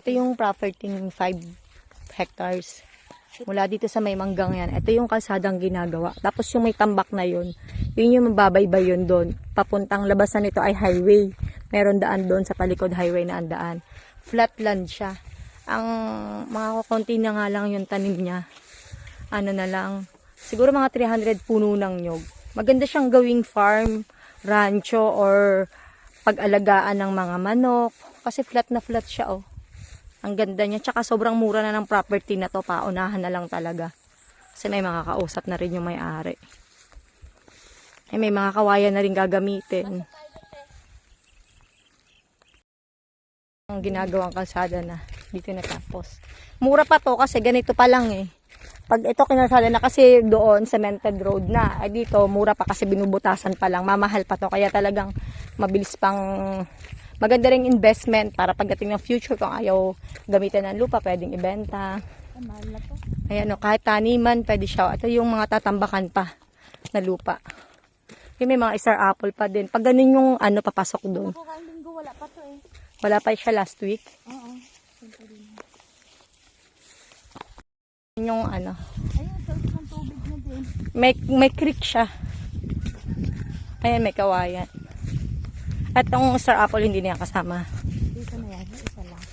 Ito yung property ng 5 hectares. Mula dito sa may manggang yan. Ito yung kalsadang ginagawa. Tapos yung may tambak na yun, yun yung mababaybay yun doon. Papuntang labasan nito ay highway. Meron daan doon sa palikod highway na andaan. Flatland siya. Ang mga kukunti na nga lang yung tanim niya. Ano na lang. Siguro mga 300 puno ng nyog. Maganda siyang gawing farm, rancho, or pag-alagaan ng mga manok. Kasi flat na flat siya, oh. Ang ganda niya. Tsaka sobrang mura na ng property na to. Paunahan na lang talaga. Kasi may mga kausap na rin yung may-ari. Eh, may mga kawayan na rin gagamitin. Ang ginagawang kalsada na. Dito natapos. Mura pa to kasi ganito pa lang eh. Pag ito kinalsada na kasi doon cemented road na. Ay dito mura pa kasi binubutasan pa lang. Mamahal pa to. Kaya talagang mabilis pang maganda ring investment para pagdating ng future kung ayaw gamitin ng lupa, pwedeng ibenta. Mahal na to. Ayan o, kahit taniman, pwede siya. Ito yung mga tatambakan pa na lupa. Yung may mga star apple pa din. Pag ganun yung ano, papasok doon. Ako linggo, wala pa to eh. Wala pa siya last week. Oo. Simple din. Yun Yung ano, may, may creek siya. Ayan, may kawayan. At ang star apple hindi niya kasama. Dito na yan, isa lang.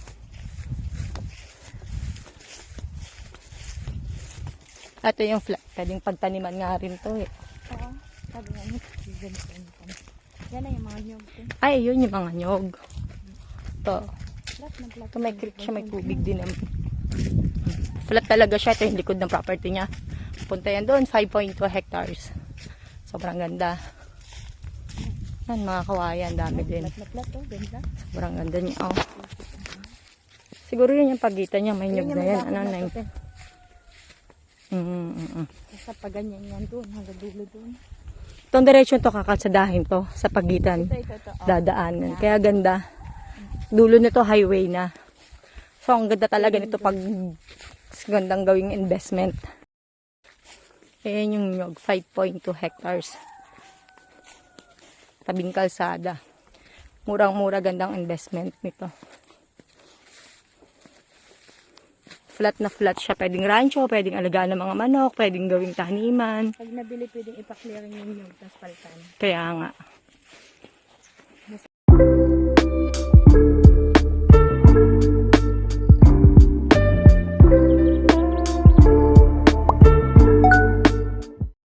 Ito yung flat. Pwedeng pagtaniman nga rin to eh. Oo. Sabi nga. Yan na yung mga nyog. Ay, yun yung mga nyog. Ito. Flat. Ito may creek siya, may tubig din naman. Flat talaga siya. Ito yung likod ng property niya. Punta yan doon, 5.2 hectares. Sobrang ganda. Yan, mga kawayan, dami din. Ganda. Sobrang ganda niya, oh. Siguro yun yung pagitan niya, may nyug na yan. Ano na yun? Mm, mm, mm, mm. Basta pag ganyan yan doon, hanggang dulo doon. Itong diretsyon to, kakalsadahin to, sa pagitan. Ito, ito, ito. Oh. dadaanan. Kaya ganda. Dulo nito highway na. So ang ganda talaga nito pag gandang gawing investment. Ayan yung nyog, 5.2 hectares. Tabing kalsada. Murang-mura gandang investment nito. Flat na flat siya. Pwedeng rancho, pwedeng alagaan ng mga manok, pwedeng gawing taniman. Pag nabili, pwedeng ipaklearing yung nyog, tapos palitan. Kaya nga.